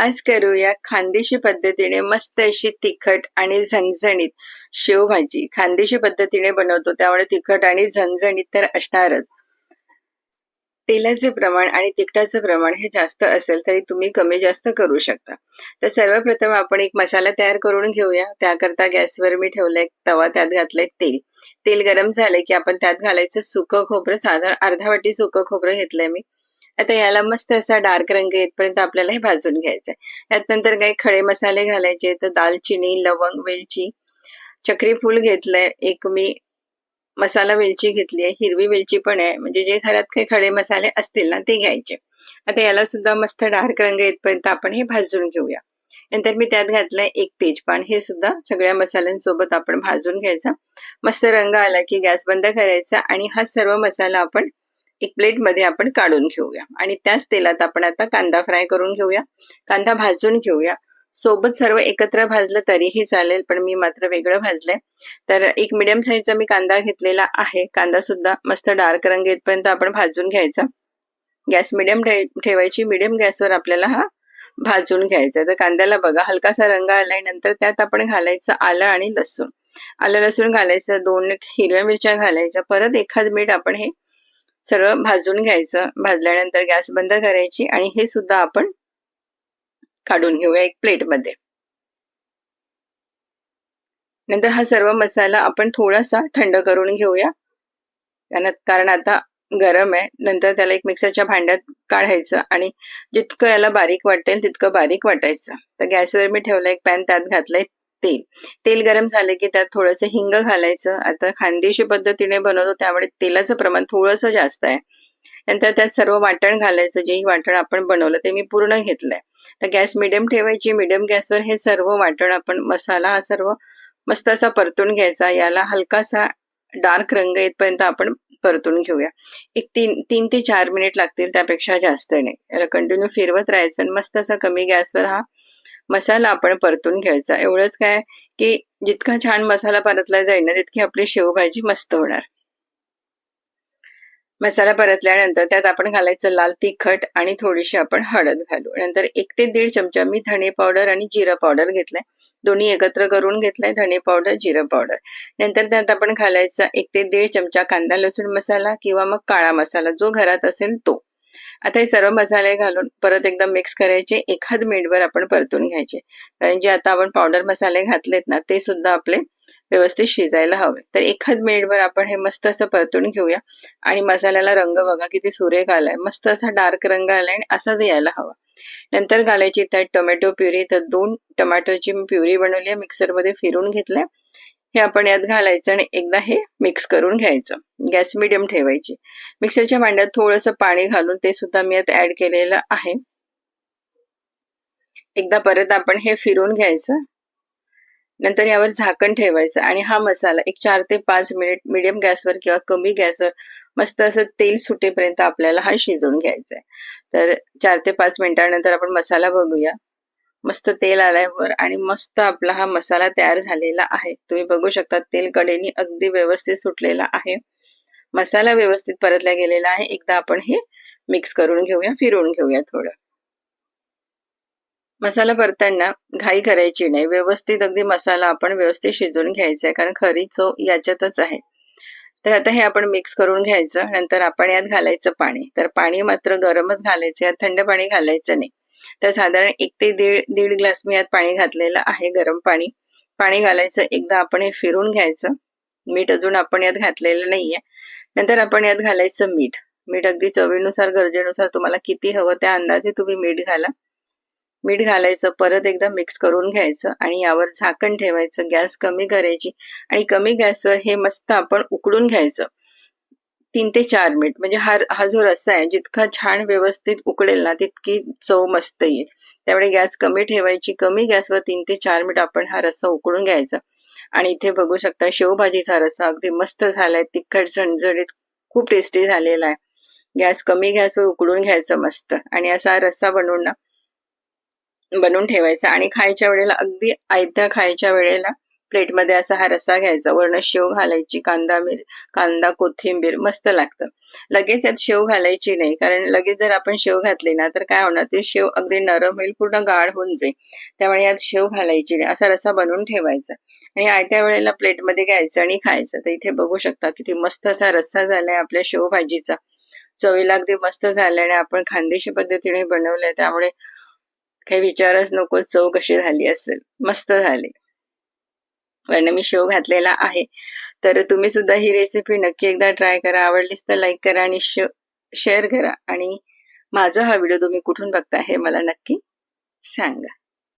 आज करूया खानदेशी पद्धतीने मस्त अशी तिखट आणि झणझणीत शेवभाजी. खानदेशी पद्धतीने बनवतो त्यामुळे तिखट आणि झणझणीत तर असणारच. तेलाचे प्रमाण आणि तिखटाचं प्रमाण हे जास्त असेल तरी तुम्ही कमी जास्त करू शकता. तर सर्वप्रथम आपण एक मसाला तयार करून घेऊया. त्याकरता गॅसवर मी ठेवलंय तवा त्यात घातलंय तेल. तेल गरम झालंय की आपण त्यात घालायचं सुकं खोबरं साधारण अर्धा वाटी सुकं खोबरं घेतलंय मी. आता याला मस्त असा डार्क रंग येतपर्यंत आपल्याला हे भाजून घ्यायचंय. त्यात नंतर काही खडे मसाले घालायचे तर दालचिनी लवंग वेलची. चक्री फूल घेतलंय एक मी मसाला वेलची घेतली आहे हिरवी वेलची पण आहे. म्हणजे जे घरात काही खडे मसाले असतील ना ते घ्यायचे. आता याला सुद्धा मस्त डार्क रंग येतपर्यंत आपण हे भाजून घेऊया. नंतर मी त्यात घातलंय एक तेजपान. हे सुद्धा सगळ्या मसाल्यांसोबत आपण भाजून घ्यायचा. मस्त रंग आला की गॅस बंद करायचा आणि हा सर्व मसाला आपण एक प्लेटमध्ये आपण काढून घेऊया. आणि त्याच तेलात आपण आता कांदा फ्राय करून घेऊया. कांदा भाजून घेऊया. सोबत सर्व एकत्र भाजलं तरीही चालेल पण मी मात्र वेगळं भाजलंय. तर एक मिडियम साईजचा मी कांदा घेतलेला आहे. कांदा सुद्धा मस्त डार्क रंग येतपर्यंत आपण भाजून घ्यायचा. गॅस मिडियम ठेवायची. मिडियम गॅसवर आपल्याला हा भाजून घ्यायचा. तर कांद्याला बघा हलकासा रंग आलाय नंतर त्यात आपण घालायचं आलं आणि लसूण. आलं लसूण घालायचं. दोन हिरव्या मिरच्या घालायच्या. परत एखाद मीठ आपण हे सर्व भाजून घ्यायचं. भाजल्यानंतर गॅस बंद करायची आणि हे सुद्धा आपण काढून घेऊया एक प्लेटमध्ये नंतर हा सर्व मसाला आपण थोडासा थंड करून घेऊया. कारण आता गरम आहे. नंतर त्याला एक मिक्सरच्या भांड्यात काढायचं आणि जितकं याला बारीक वाटेल तितकं बारीक वाटायचं. तर गॅसवर मी ठेवला एक पॅन त्यात घातलंय तेल. तेल गरम झाले की त्यात थोडंसं हिंग घालायचं. आता खानदेशी पद्धतीने बनवतो त्यामुळे तेलाचं प्रमाण थोडंसं जास्त आहे. नंतर त्यात सर्व वाटण घालायचं जेही वाटण आपण बनवलं ते मी पूर्ण घेतलंय. तर गॅस मिडियम ठेवायची. मिडियम गॅसवर हे सर्व वाटण आपण मसाला हा सर्व मस्त असा परतून घ्यायचा. याला हलकासा डार्क रंग येतपर्यंत आपण परतून घेऊया. एक तीन तीन ते चार मिनिट लागतील त्यापेक्षा जास्त नाही. याला कंटिन्यू फिरवत राहायचं आणि मस्त असा कमी गॅसवर हा मसाला आपण परतून घ्यायचा. एवढंच काय की जितका छान मसाला परतला जाईल ना तितकी आपली शेवभाजी मस्त होणार. मसाला परतल्यानंतर त्यात आपण घालायचं लाल तिखट आणि थोडीशी आपण हळद घालू नंतर एक ते दीड चमचा मी धणे पावडर आणि जिरा पावडर घेतलाय. दोन्ही एकत्र करून घेतलाय धणे पावडर जिरा पावडर. नंतर त्यात आपण घालायचा एक ते दीड चमचा कांदा लसूण मसाला किंवा मग काळा मसाला जो घरात असेल तो. आता हे सर्व मसाले घालून परत एकदा मिक्स करायचे. एखाद मिनिटभर आपण परतून घ्यायचे. कारण जे आता आपण पावडर मसाले घातलेत ना ते सुद्धा आपले व्यवस्थित शिजायला हवे. तर एखाद मिनिटभर आपण हे मस्त असं परतून घेऊया. आणि मसाल्याला रंग बघा किती सुरेख आलाय. मस्त असा डार्क रंग आलाय आणि असाच यायला हवा. नंतर घालायची त्यात टोमॅटो प्युरी तर दोन टमाटरची प्युरी बनवली आहे. मिक्सरमध्ये फिरून घेतल्या. हे आपण यात घालायचं आणि एकदा हे मिक्स करून घ्यायचं. गॅस मिडियम ठेवायची. मिक्सरच्या भांड्यात थोडंसं पाणी घालून ते सुद्धा मी यात ऍड केलेलं आहे. एकदा परत आपण हे फिरून घ्यायचं. नंतर यावर झाकण ठेवायचं आणि हा मसाला एक चार ते पाच मिनिट मिडियम गॅसवर किंवा कमी गॅसवर मस्त असं तेल सुटेपर्यंत आपल्याला हा शिजवून घ्यायचा आहे तर चार ते पाच मिनिटानंतर आपण मसाला बघूया. मस्त तेल आलाय वर आणि मस्त आपला हा मसाला तयार झालेला आहे. तुम्ही बघू शकता तेल कडेनी अगदी व्यवस्थित सुटलेला आहे. मसाला व्यवस्थित परतला गेलेला आहे. एकदा आपण हे मिक्स करून घेऊया फिरवून घेऊया थोडं. मसाला परताना घाई करायची नाही. व्यवस्थित अगदी मसाला आपण व्यवस्थित शिजवून घ्यायचा आहे कारण खरी चव याच्यातच आहे. तर आता हे आपण मिक्स करून घ्यायचं. नंतर आपण यात घालायचं पाणी. तर पाणी मात्र गरमच घालायचं यात थंड पाणी घालायचं नाही. तर साधारण एक ते दीड दीड ग्लास मी यात पाणी घातलेलं आहे गरम पाणी. पाणी घालायचं एकदा आपण हे फिरून घ्यायचं. मीठ अजून आपण यात घातलेलं नाहीये. नंतर आपण यात घालायचं मीठ. मीठ अगदी चवीनुसार गरजेनुसार तुम्हाला किती हवं त्या अंदाजे तुम्ही मीठ घाला. मीठ घालायचं परत एकदा मिक्स करून घ्यायचं आणि यावर झाकण ठेवायचं. गॅस कमी करायची आणि कमी गॅसवर हे मस्त आपण उकडून घ्यायचं. तीन ते चार मिनिट. म्हणजे हा हा जो रस्सा आहे जितका छान व्यवस्थित उकडेल ना तितकी चव मस्त येईल. त्यामुळे गॅस कमी ठेवायची कमी गॅसवर तीन ते चार मिनिट आपण हा रस्सा उकडून घ्यायचा. आणि इथे बघू शकता शेवभाजीचा रस्सा अगदी मस्त झालाय तिखट झणझणीत खूप टेस्टी झालेला आहे. गॅस कमी गॅसवर उकडून घ्यायचं मस्त. आणि असा रस्सा बनवून ना बनवून ठेवायचा. आणि खायच्या वेळेला अगदी आयत्या खायच्या वेळेला प्लेटमध्ये असा हा रस्सा घ्यायचा. वरण शेव घालायची कांदा मिर कांदा कोथिंबीर मस्त लागतं. लगेच यात शेव घालायची नाही. कारण लगेच जर आपण शेव घातली ना तर काय होणार? ते शेव अगदी नरम होईल पूर्ण गाढ होऊन जाईल. त्यामुळे यात शेव घालायची नाही. असा रस्सा बनवून ठेवायचा. आणि आयत्या वेळेला प्लेटमध्ये घ्यायचं आणि खायचं. तर इथे बघू शकता किती मस्त असा रस्सा झालाय आपल्या शेव भाजीचा. चवीला अगदी मस्त झालाय आणि आपण खानदेशी पद्धतीने बनवलंय. त्यामुळे काही विचारच नको चव कशी झाली असेल. मस्त झाली. कारण मी शेव घातलेला आहे. तर तुम्ही सुद्धा ही रेसिपी नक्की एकदा ट्राय करा. आवडलीच तर लाईक करा आणि शेअर करा. आणि माझा हा व्हिडिओ तुम्ही कुठून बघता हे मला नक्की सांगा.